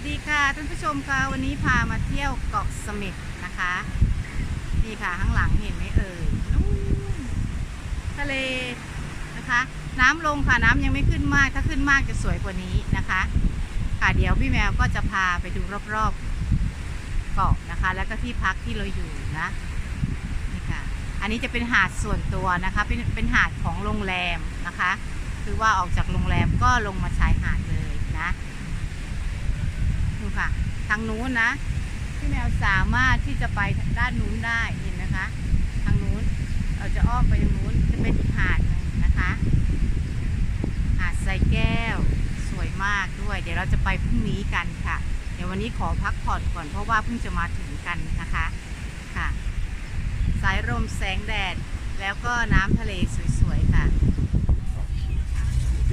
วัสดีค่ะท่านผู้ชมค่ะวันนี้พามาเที่ยวเกาะเสม็ดนะคะนี่ค่ะข้างหลังเห็นไหมเอ่ยนู่นทะเลนะคะ น้ำลงค่ะน้ำยังไม่ขึ้นมาก ถ้าขึ้นมากจะสวยกว่านี้นะคะ ค่ะเดี๋ยวพี่แมวก็จะพาไปดูรอบๆเกาะนะคะ แล้วก็ที่พักที่เราอยู่นะนี่ค่ะ อันนี้จะเป็นหาดส่วนตัวนะคะเป็นเป็นหาดของโรงแรมนะคะ คือว่าออกจากโรงแรมก็ลงมาชายหาดเลย ค่ะ ทางนู้นนะ พี่แมวสามารถที่จะไปด้านนู้นได้เห็นนะคะ ทางนู้นเราจะอ้อมไปทางนู้นจะเป็นอีกหาดหนึ่งนะคะหาดทรายแก้วสวยมากด้วย เดี๋ยวเราจะไปพรุ่งนี้กันค่ะ เดี๋ยววันนี้ขอพักผ่อนก่อนเพราะว่าเพิ่งจะมาถึงกันนะคะค่ะ สายลมแสงแดดแล้วก็น้ำทะเลสวยๆค่ะ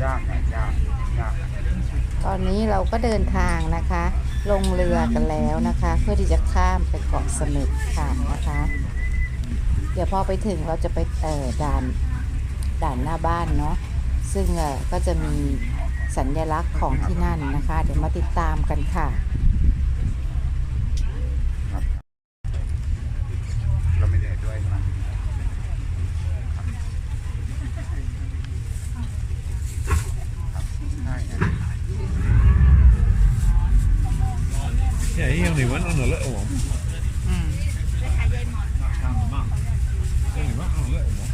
ยากอะยากยากอะตอนนี้เราก็เดินทางนะคะ ลงเรือกันแล้วนะคะ เพื่อที่จะข้ามไปเกาะเสม็ดค่ะนะคะ เดี๋ยวพอไปถึงเราจะไปเอ่อด่านด่านหน้าบ้านเนาะซึ่งเอ่อก็จะมีสัญลักษณ์ของที่นั่นนะคะ เดี๋ยวมาติดตามกันค่ะ เราไม่เหนื่อยด้วยใช่ไหมครับใช่นะ Ja, hier niet, maar dan lekker man. อืม Gaan we man. Nee, maar dan lekker man.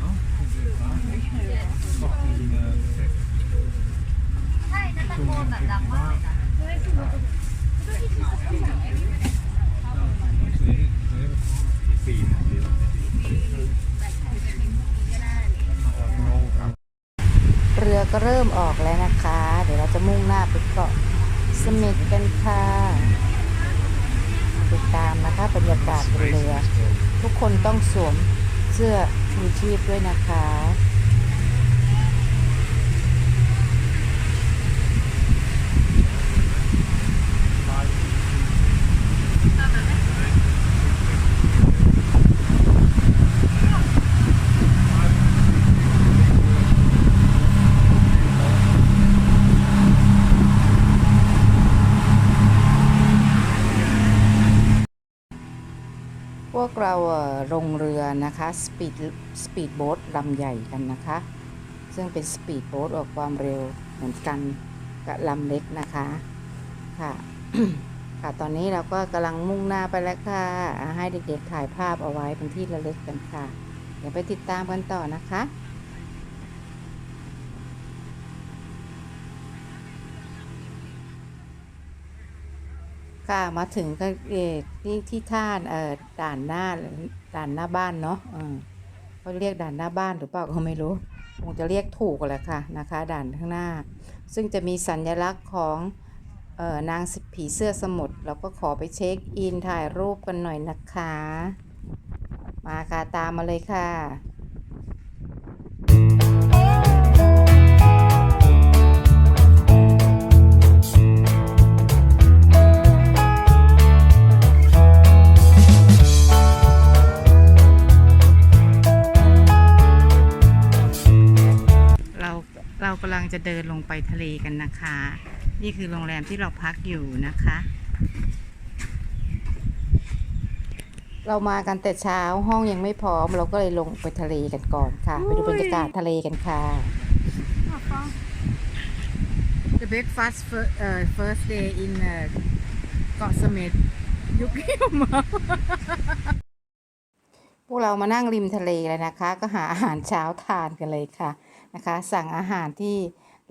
Ja, goed weer klaar. Wacht een, eh, ใช่นั่นตะโกนแบบดังมาก เรือก็เริ่มออกแล้วนะคะ เดี๋ยวเราจะมุ่งหน้าไปเกาะสม็ดกันค่ะติดตามนะคะบรรยากาศบนเรือ ทุกคนต้องสวมเสื้อชูชีพด้วยนะคะ พวก เราลงเรือนะคะสปีดสปีดโบ๊ทลำใหญ่กันนะคะ ซึ่งเป็นสปีดโบ๊ทออกความเร็วเหมือนกันกับลำเล็กนะคะค่ะค่ะตอนนี้เราก็กำลังมุ่งหน้าไปแล้วค่ะ ให้เด็กๆถ่ายภาพเอาไว้เป็นที่ระลึกกันค่ะ เดี๋ยวไปติดตามกันต่อนะคะ ค่ะมาถึงก็เอที่ที่ท่าเอ่อด่านหน้าด่านหน้าบ้านเนาะเออเขาเรียกด่านหน้าบ้านหรือเปล่าก็ไม่รู้คงจะเรียกถูกแหละค่ะนะคะ ด่านข้างหน้า ซึ่งจะมีสัญลักษณ์ของเอ่อนางผีเสื้อสมุทรเราก็ขอไปเช็คอินถ่ายรูปกันหน่อยนะคะ มาค่ะตามมาเลยค่ะ งจะเดินลงไปทะเลกันนะคะ นี่คือโรงแรมที่เราพักอยู่นะคะ เรามากันแต่เช้าห้องยังไม่พร้อม เราก็เลยลงไปทะเลกันก่อนค่ะ ไปดูบรรยากาศทะเลกันค่ะ The breakfast first, uh, first day in uh, เกาะเสม็ดยุคเกี่ยวมาพวกเรามานั่งริมทะเลเลยนะคะ ก็หาอาหารเช้าทานกันเลยค่ะ นะคะ สั่งอาหารที่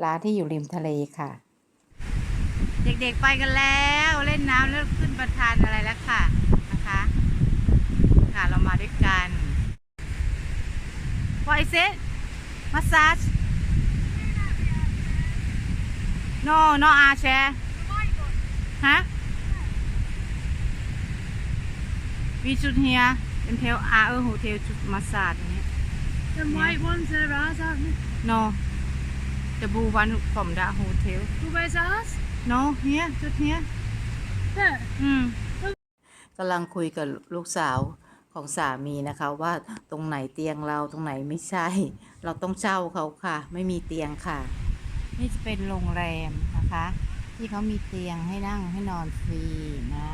ร้านที่อยู่ริมทะเลค่ะ เด็กๆไปกันแล้วเล่นน้ำแล้วขึ้นประทานอะไรแล้วค่ะนะคะค่ะเรามาด้วยกัน What is it massage No no R chair ฮะ We should here and tell our hotel to massage อย่างเงี้ย The white ones are ours, aren't they? No the blue one from the hotel Who wears ours? No here just here There. อืมกำลังคุยกับลูกสาวของสามีนะคะว่าตรงไหนเตียงเราตรงไหนไม่ใช่ เราต้องเช่าเขาค่ะ ไม่มีเตียงค่ะ นี่จะเป็นโรงแรมนะคนะคะที่เขามีเตียงให้นั่งให้นอนฟรีนะ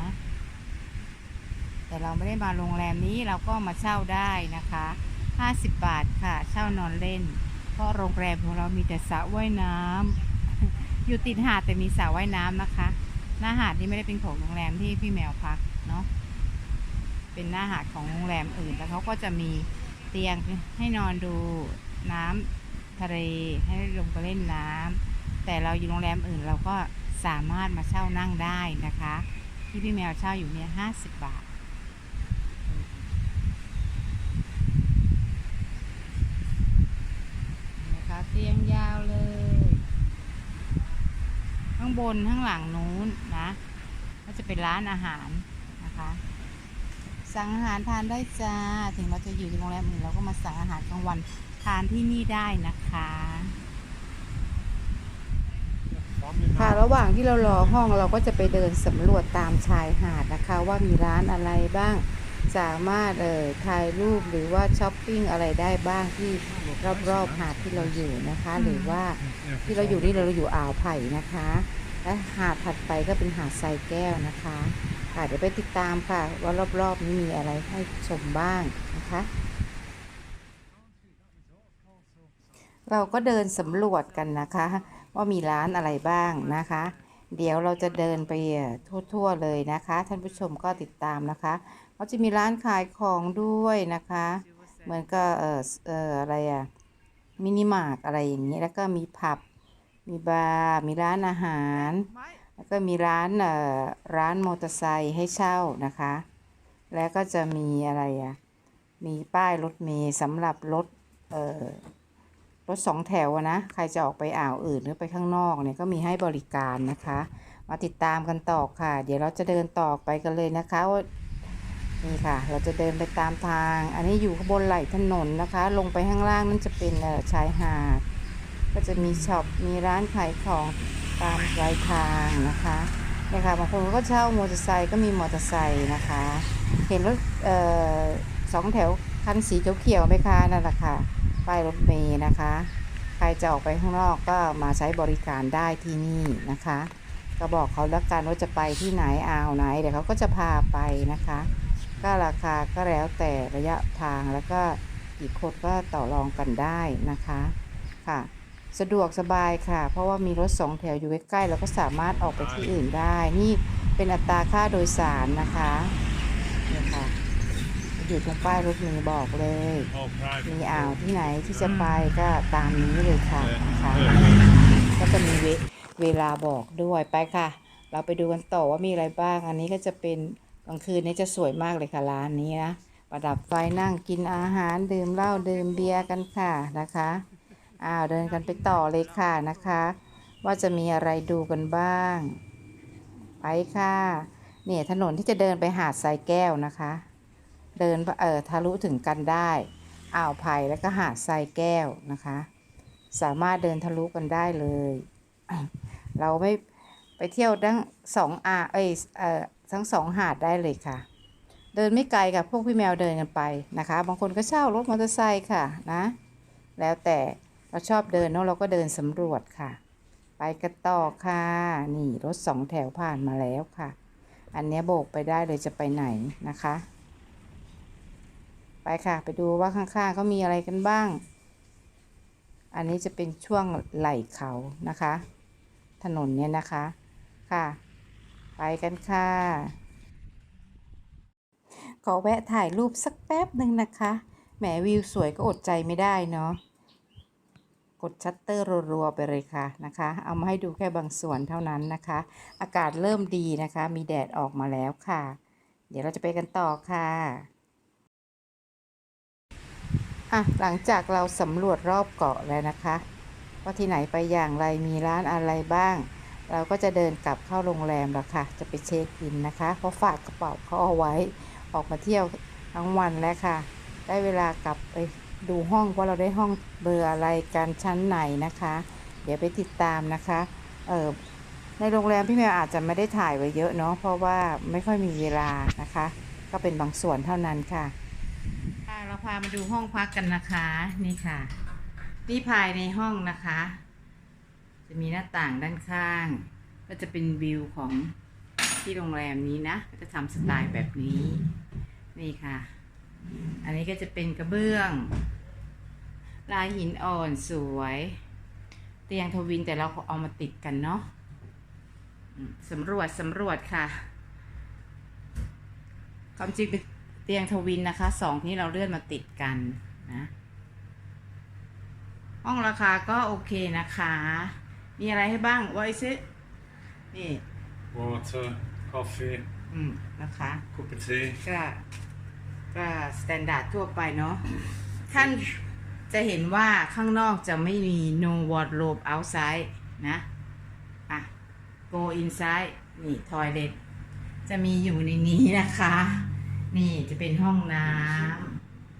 แต่เราไม่ได้มาโรงแรมนี้เราก็มาเช่าได้นะคะ 50 บาทค่ะ เช่านอนเล่น เพราะโรงแรมของเรามีแต่สระว่ายน้ำอยู่ติดหาดแต่มีสระว่ายน้ำนะคะ หน้าหาดนี่ไม่ได้เป็นของโรงแรมที่พี่แมวพักเนาะเป็นหน้าหาดของโรงแรมอื่นแล้วเขาก็จะมีเตียงให้นอนดูน้ำทะเลให้ลงไปเล่นน้ำแต่เราอยู่โรงแรมอื่นเราก็สามารถมาเช่านั่งได้นะคะ ที่พี่แมวเช่าอยู่เนี่ยห้าสิบบาท นะคะ เตียงยาวเลย ข้างบนข้างหลังนู้นนะ ก็จะเป็นร้านอาหารนะคะ สั่งอาหารทานได้จ้า ถึงเราจะอยู่ที่โรงแรมอื่นเราก็มาสั่งอาหารกลางวันทานที่นี่ได้นะคะค่ะระหว่างที่เรารอห้องเราก็จะไปเดินสำรวจตามชายหาดนะคะ ว่ามีร้านอะไรบ้าง สามารถเอ่อถ่ายรูปหรือว่าช้อปปิ้งอะไรได้บ้างที่รอบๆหาดที่เราอยู่นะคะ หรือว่าที่เราอยู่นี่เราอยู่อ่าวไผ่นะคะ และหาดถัดไปก็เป็นหาดทรายแก้วนะคะค่ะเดี๋ยวไปติดตามค่ะ ว่ารอบๆนี้มีอะไรให้ชมบ้างนะคะ เราก็เดินสำรวจกันนะคะ ว่ามีร้านอะไรบ้างนะคะ เดี๋ยวเราจะเดินไปทั่วๆเลยนะคะ ท่านผู้ชมก็ติดตามนะคะ เขาจะมีร้านขายของด้วยนะคะ เหมือนก็เออเอออะไรอะมินิมาร์ทอะไรอย่างนี้ แล้วก็มีผับ มีบาร์ มีร้านอาหาร แล้วก็มีร้านเอ่อร้านมอเตอร์ไซค์ให้เช่านะคะ แล้วก็จะมีอะไรอะมีป้ายรถเมล์สำหรับรถเอ่อรถสองแถวอะนะ ใครจะออกไปอ่าวอื่นหรือไปข้างนอกเนี่ยก็มีให้บริการนะคะ มาติดตามกันต่อค่ะ เดี๋ยวเราจะเดินต่อไปกันเลยนะคะว่า นี่ค่ะ เราจะเดินไปตามทาง อันนี้อยู่ข้างบนไหล่ถนนนะคะ ลงไปข้างล่างนั่นจะเป็นชายหาด ก็จะมีช็อป มีร้านขายของตามรายทางนะคะเนี่ยค่ะบางคนก็เช่ามอเตอร์ไซค์ก็มีมอเตอร์ไซค์นะคะ เห็นรถเอ่อสองแถวคันสีเขียวๆไหมคะนั่นแหละค่ะป้ายรถเมย์นะคะ ใครจะออกไปข้างนอกก็มาใช้บริการได้ที่นี่นะคะ ก็บอกเขาแล้วกันว่าจะไปที่ไหนอ่าวไหนเดี๋ยวเขาก็จะพาไปนะคะ ก็ราคาก็แล้วแต่ระยะทางแล้วก็อีกคนก็ต่อรองกันได้นะคะค่ะ สะดวกสบายค่ะ เพราะว่ามีรถสองแถวอยู่ใกล้ๆเราก็สามารถออกไปที่อื่นได้ นี่เป็นอัตราค่าโดยสารนะคะนี่ค่ะอยู่ตรงป้ายรถเมย์บอกเลย มีอ่าวที่ไหนที่จะไปก็ตามนี้เลยค่ะนะคะก็จะมีเวเวลาบอกด้วยไปค่ะ เราไปดูกันต่อว่ามีอะไรบ้าง อันนี้ก็จะเป็น กลางคืนนี้จะสวยมากเลยค่ะร้านนี้นะประดับไฟนั่งกินอาหารดื่มเหล้าดื่มเบียร์กันค่ะนะคะอ้าวเดินกันไปต่อเลยค่ะนะคะ ว่าจะมีอะไรดูกันบ้าง ไปค่ะเนี่ยถนนที่จะเดินไปหาดทรายแก้วนะคะ เดินเอ่อทะลุถึงกันได้อ่าวไผ่แล้วก็หาดทรายแก้วนะคะ สามารถเดินทะลุกันได้เลย เราไม่ไปเที่ยวทั้งสองอ่าเอ้ยเอ่อ ทั้งสองหาดได้เลยค่ะ เดินไม่ไกลกับพวกพี่แมวเดินกันไปนะคะ บางคนก็เช่ารถมอเตอร์ไซค์ค่ะนะ แล้วแต่เราชอบเดินเนอะเราก็เดินสำรวจค่ะ ไปกันต่อค่ะ นี่รถสองแถวผ่านมาแล้วค่ะ อันนี้โบกไปได้เลยจะไปไหนนะคะ ไปค่ะไปดูว่าข้างๆเขามีอะไรกันบ้าง อันนี้จะเป็นช่วงไหล่เขานะคะ ถนนเนี่ยนะคะค่ะ ไปกันค่ะ ขอแวะถ่ายรูปสักแป๊บหนึ่งนะคะ แหมวิวสวยก็อดใจไม่ได้เนาะ กดชัตเตอร์รัวๆไปเลยค่ะนะคะ เอามาให้ดูแค่บางส่วนเท่านั้นนะคะ อากาศเริ่มดีนะคะ มีแดดออกมาแล้วค่ะ เดี๋ยวเราจะไปกันต่อค่ะอะหลังจากเราสำรวจรอบเกาะแล้วนะคะ ว่าที่ไหนไปอย่างไรมีร้านอะไรบ้าง เราก็จะเดินกลับเข้าโรงแรมแล้วค่ะ จะไปเช็คอินนะคะ เพราะฝากกระเป๋าเขาเอาไว้ ออกมาเที่ยวทั้งวันแล้วค่ะ ได้เวลากลับไปดูห้องว่าเราได้ห้องเบอร์อะไรกันชั้นไหนนะคะ เดี๋ยวไปติดตามนะคะ เออในโรงแรมพี่แมวอาจจะไม่ได้ถ่ายไว้เยอะเนาะ เพราะว่าไม่ค่อยมีเวลานะคะ ก็เป็นบางส่วนเท่านั้นค่ะ ค่ะ เราพามาดูห้องพักกันนะคะ นี่ค่ะ นี่ภายในห้องนะคะ จะมีหน้าต่างด้านข้าง ก็จะเป็นวิวของที่โรงแรมนี้นะ ก็จะทำสไตล์แบบนี้ นี่ค่ะ อันนี้ก็จะเป็นกระเบื้อง ลายหินอ่อนสวย เตียงทวินแต่เราเอามาติดกันเนาะสำรวจสำรวจค่ะ ความจริงเป็นเตียงทวินนะคะสองที่เราเลื่อนมาติดกันนะห้องราคาก็โอเคนะคะ มีอะไรให้บ้างวอยซินี่ Water, coffee, อืมนะคะ cup of tea. ก็ก็สแตนดาร์ดทั่วไปเนาะท่านจะเห็นว่าข้างนอกจะไม่มี no wardrobe outside นะ อะ go inside นี่ toilet จะมีอยู่ในนี้นะคะ นี่จะเป็นห้องน้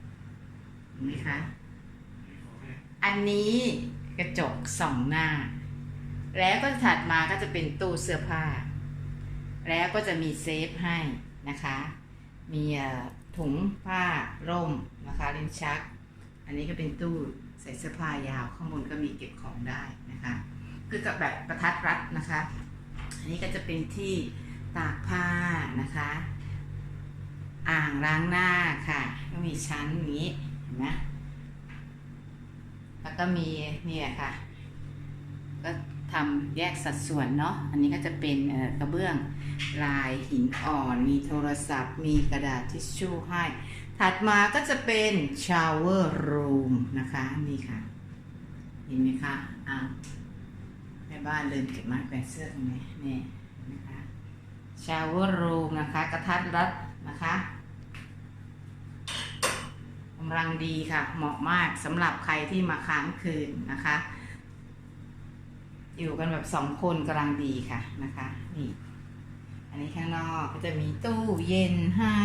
ำเห็นไหมคะ อันนี้กระจกสองหน้า แล้วก็ถัดมาก็จะเป็นตู้เสื้อผ้า แล้วก็จะมีเซฟให้นะคะ มีถุงผ้าร่มนะคะลิ้นชัก อันนี้ก็เป็นตู้ใส่เสื้อผ้ายาวข้างบนก็มีเก็บของได้นะคะ คือกับแบบประทัดรัดนะคะ อันนี้ก็จะเป็นที่ตากผ้านะคะ อ่างล้างหน้าค่ะก็มีชั้นนี้เห็นไหมแล้วก็มีเนี่ยค่ะก็ ทำแยกสัดส่วนเนาะ อันนี้ก็จะเป็นกระเบื้องลายหินอ่อน มีโทรศัพท์ มีกระดาษทิชชู่ให้ ถัดมาก็จะเป็นชาวเวอร์รูมนะคะ นี่ค่ะ เห็นไหมคะอ่าแม่บ้านเดินเก็บม้แขวนเสื้อตรงนี้นี่นไหมคะชาวเวอร์รูมนะคะ กระทัดรัดนะคะกำลังดีค่ะ เหมาะมากสำหรับใครที่มาค้างคืนนะคะ อยู่กันแบบสองคนกำลังดีค่ะนะคะนี่อันนี้ข้างนอกก็จะมีตู้เย็นให้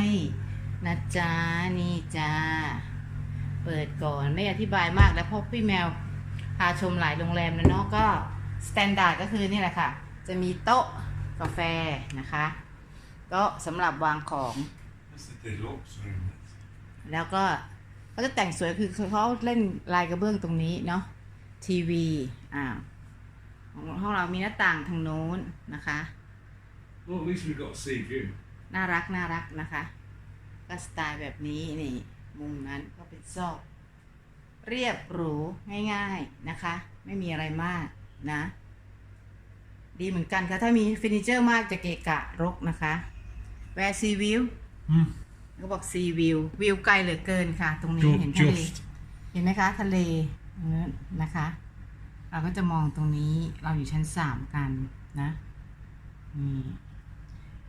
นะจ๊ะนี่จ้าเปิดก่อนไม่อธิบายมากแล้วเพราะพี่แมวพาชมหลายโรงแรมแล้วเนาะก็สแตนดาร์ดก็คือนี่แหละค่ะ จะมีโต๊ะกาแฟนะคะโต๊ะสำหรับวางของ แล้วก็เขาจะแต่งสวยคือเขาเล่นลายกระเบื้องตรงนี้เนาะทีวีอ่า ห้องเรามีหน้าต่างทางโน้นนะคะ Well, at least we've got a sea view. น่ารักน่ารักนะคะ ก็สไตล์แบบนี้นี่มุมนั้นก็เป็นซอก เรียบหรูง่ายๆนะคะ ไม่มีอะไรมากนะ ดีเหมือนกันค่ะถ้ามีเฟอร์นิเจอร์มากจะเกะกะรกนะคะ แวร์ซีวิว Hmm. เขาบอกซีวิว วิวไกลเหลือเกินค่ะ ตรงนี้ Ju- เห็นทะเล just เห็นไหมคะ ทะเลตรงนั้นนะคะ เราก็จะมองตรงนี้เราอยู่ชั้นสามกันนะนี่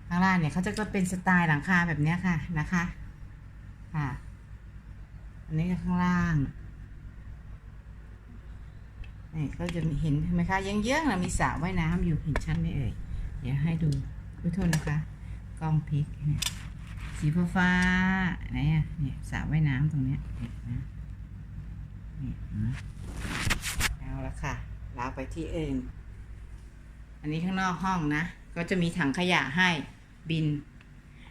ข้างล่างเนี่ยเขาจะก็เป็นสไตล์หลังคาแบบเนี้ยค่ะนะคะค่ะอันนี้ก็ข้างล่างนี่ก็จะเห็นเห็นไหมคะเยื้องๆนะมีสระว่ายน้ำอยู่เห็นชั้นไหมเอ่ยเดี๋ยวให้ดูขอโทษนะคะกล้องพลิกเนี่ยสีฟ้าไหนอะเนี่ยสระว่ายน้ำตรงเนี้ยเนี่ยนะนี่นไหมเอาละค่ะเราไปที่อื่น อันนี้ข้างนอกห้องนะ ก็จะมีถังขยะให้บิน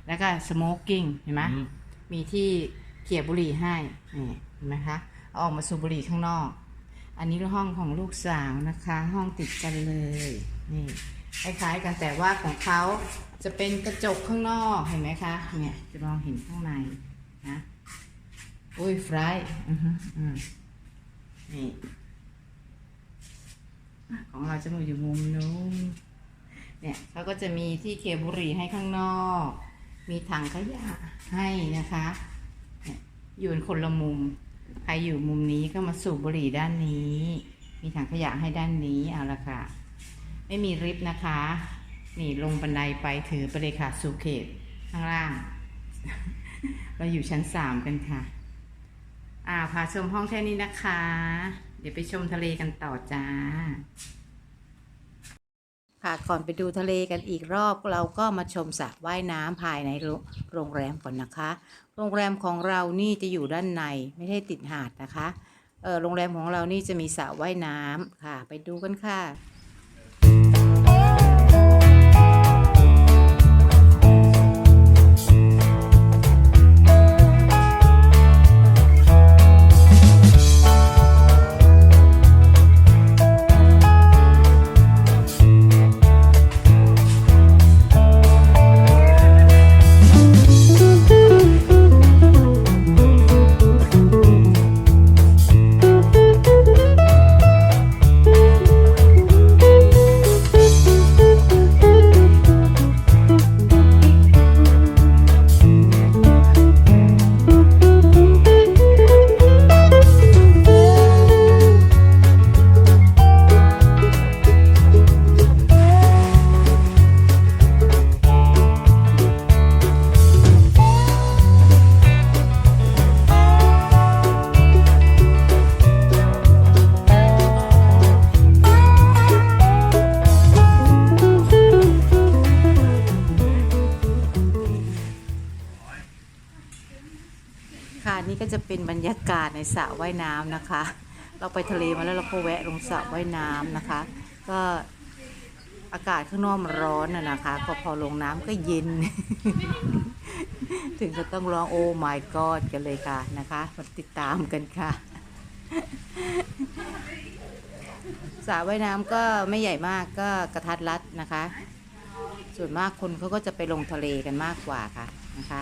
แล้วก็สโมกกิ้งเห็นไหม Mhm. มีที่เขี่ยบุหรี่ให้นี่เห็นไหมคะเอาออกมาสูบบุหรี่ข้างนอก อันนี้ห้องของลูกสาวนะคะ ห้องติดกันเลยนี่คล้ายๆกันแต่ว่าของเขาจะเป็นกระจกข้างนอกเห็นไหมคะเนี่ยจะมองเห็นข้างในนะอุ้ยฟรายอือฮึอืมนี่อะ ของเราจะมาอยู่มุมนู้นเนี่ยเขาก็จะมีที่เขี่ยบุรีให้ข้างนอก มีถังขยะให้นะคะเนี่ยอยู่กันคนละมุม ใครอยู่มุมนี้ก็มาสูบบุหรี่ด้านนี้ มีถังขยะให้ด้านนี้เอาละค่ะ ไม่มีลิฟต์นะคะ นี่ลงบันไดไปถือไปเลยค่ะสูเขตข้างล่าง เราอยู่ชั้นสามกันค่ะ อ่าพาชมห้องแค่นี้นะคะ เดี๋ยวไปชมทะเลกันต่อจ้า ค่ะก่อนไปดูทะเลกันอีกรอบเราก็มาชมสระว่ายน้ำภายในโรงแรมก่อนนะคะ โรงแรมของเรานี่จะอยู่ด้านในไม่ได้ติดหาดนะคะเออโรงแรมของเรานี่จะมีสระว่ายน้ำค่ะ ไปดูกันค่ะ ในสระว่ายน้ำนะคะ เราไปทะเลมาแล้วเราก็แวะลงสระว่ายน้ำนะคะ ก็อากาศข้างนอกมันร้อนนะนะคะก็พอลงน้ำก็เย็น ถึงจะต้องร้องโอ้ my god กันเลยค่ะนะคะมาติดตามกันค่ะสระว่ายน้ำก็ไม่ใหญ่มากก็กระทัดรัดนะคะ ส่วนมากคนเขาก็จะไปลงทะเลกันมากกว่าค่ะนะคะ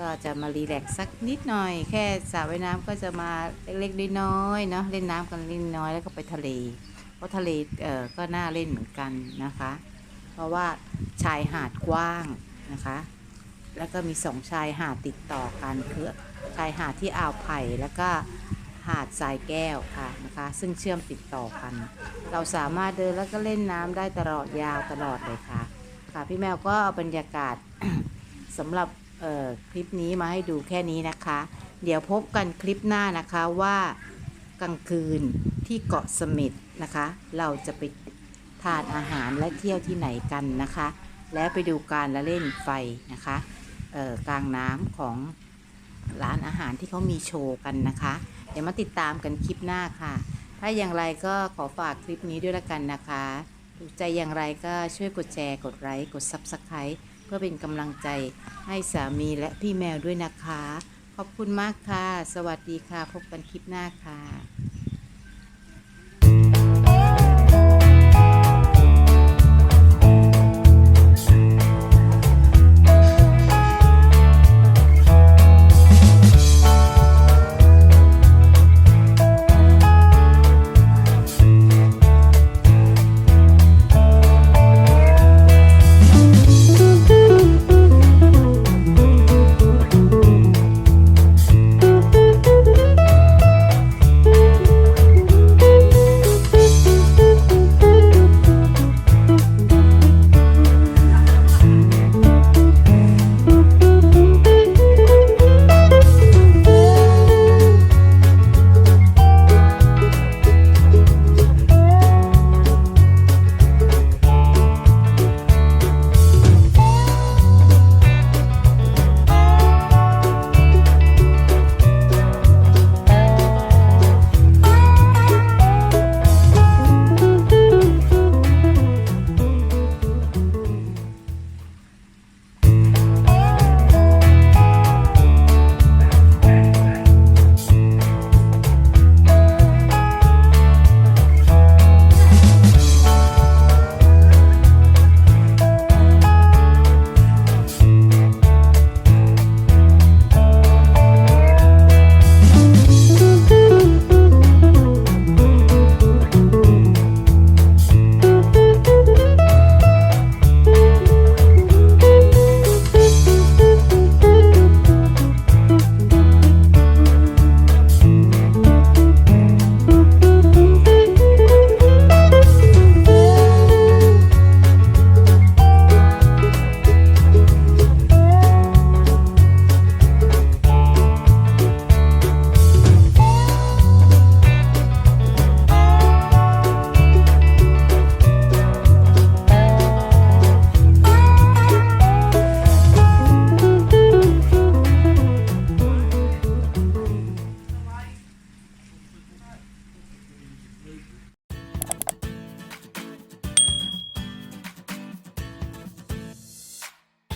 ก็จะมารีแลกซ์สักนิดหน่อย แค่สระว่ายน้ำก็จะมาเล็กๆน้อยๆเนาะเล่นน้ำกันเล็กน้อยแล้วก็ไปทะเล เพราะทะเลเออก็น่าเล่นเหมือนกันนะคะ เพราะว่าชายหาดกว้างนะคะ แล้วก็มีสองชายหาดติดต่อกันคือชายหาดที่อ่าวไผ่แล้วก็หาดทรายแก้วค่ะนะคะ ซึ่งเชื่อมติดต่อกัน เราสามารถเดินแล้วก็เล่นน้ำได้ตลอดยาวตลอดเลยค่ะ ค่ะพี่แมวก็เอาบรรยากาศสำหรับ คลิปนี้มาให้ดูแค่นี้นะคะ เดี๋ยวพบกันคลิปหน้านะคะว่ากลางคืนที่เกาะสม็ดนะคะ เราจะไปทานอาหารและเที่ยวที่ไหนกันนะคะ และไปดูการละเล่นไฟนะคะกลางน้ำของร้านอาหารที่เขามีโชว์กันนะคะ เดี๋ยวมาติดตามกันคลิปหน้าค่ะ ถ้าอย่างไรก็ขอฝากคลิปนี้ด้วยละกันนะคะถูกใจอย่างไรก็ช่วยกดแชร์ กดไลค์ กด Subscribe พื่อเป็นกำลังใจให้สามีและพี่แมวด้วยนะคะ ขอบคุณมากค่ะ สวัสดีค่ะ พบกันคลิปหน้าค่ะ